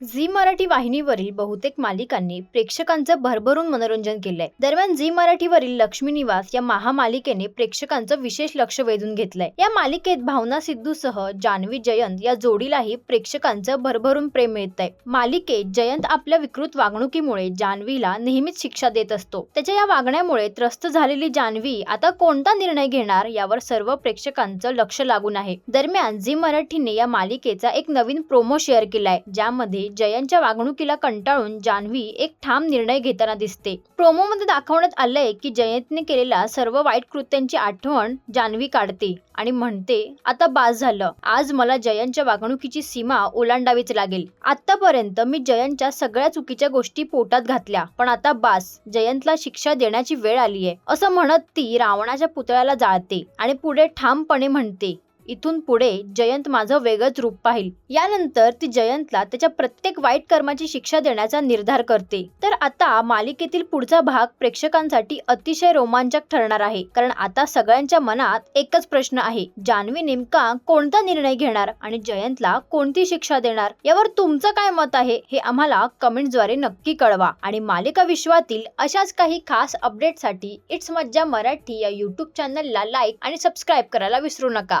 Zee Marathi वाहिनीवरील बहुतेक मालिकांनी प्रेक्षकांचं भरभरून मनोरंजन केलंय. दरम्यान झी मराठीवरील लक्ष्मी निवास या महामालिकेने प्रेक्षकांचं विशेष लक्ष वेधून घेतलंय. या मालिकेत भावना सिद्धूसह जान्हवी जयंत या जोडीलाही प्रेक्षकांचं भरभरून प्रेम मिळतंय. मालिकेत जयंत आपल्या विकृत वागणुकीमुळे जान्हवीला नेहमीच शिक्षा देत असतो. त्याच्या या वागण्यामुळे त्रस्त झालेली जान्हवी आता कोणता निर्णय घेणार यावर सर्व प्रेक्षकांचं लक्ष लागून आहे. दरम्यान झी मराठीने या मालिकेचा एक नवीन प्रोमो शेअर केलाय ज्यामध्ये जयंतच्या वागणुकीला कंटाळून जान्हवी एक ठाम निर्णय घेताना दिसते. प्रोमोमध्ये दाखवण्यात आलंय की जयंतने केलेल्या सर्व वाईट कृत्यांची आठवण जान्हवी काढते आणि म्हणते आता बास झालं. आज मला जयंतच्या वागणुकीची सीमा ओलांडावीच लागेल. आतापर्यंत मी जयंतच्या सगळ्या चुकीच्या गोष्टी पोटात घातल्या पण आता बास. जयंतला शिक्षा देण्याची वेळ आलीये. असं म्हणत ती रावणाच्या पुतळ्याला जाळते आणि पुढे ठामपणे म्हणते इथून पुढे जयंत माझं वेगळंच रूप पाहिल. यानंतर ती जयंतला त्याच्या प्रत्येक वाईट कर्माची शिक्षा देण्याचा निर्धार करते. तर आता मालिकेतील पुढचा भाग प्रेक्षकांसाठी अतिशय रोमांचक ठरणार आहे. कारण आता सगळ्यांच्या मनात एकच प्रश्न आहे. जान्हवी नेमका कोणता निर्णय घेणार आणि जयंतला कोणती शिक्षा देणार? यावर तुमचं काय मत आहे हे आम्हाला कमेंटद्वारे नक्की कळवा. आणि मालिका विश्वातील अशाच काही खास अपडेटसाठी इट्स मज्जा मराठी या युट्यूब चॅनलला लाईक आणि सबस्क्राईब करायला विसरू नका.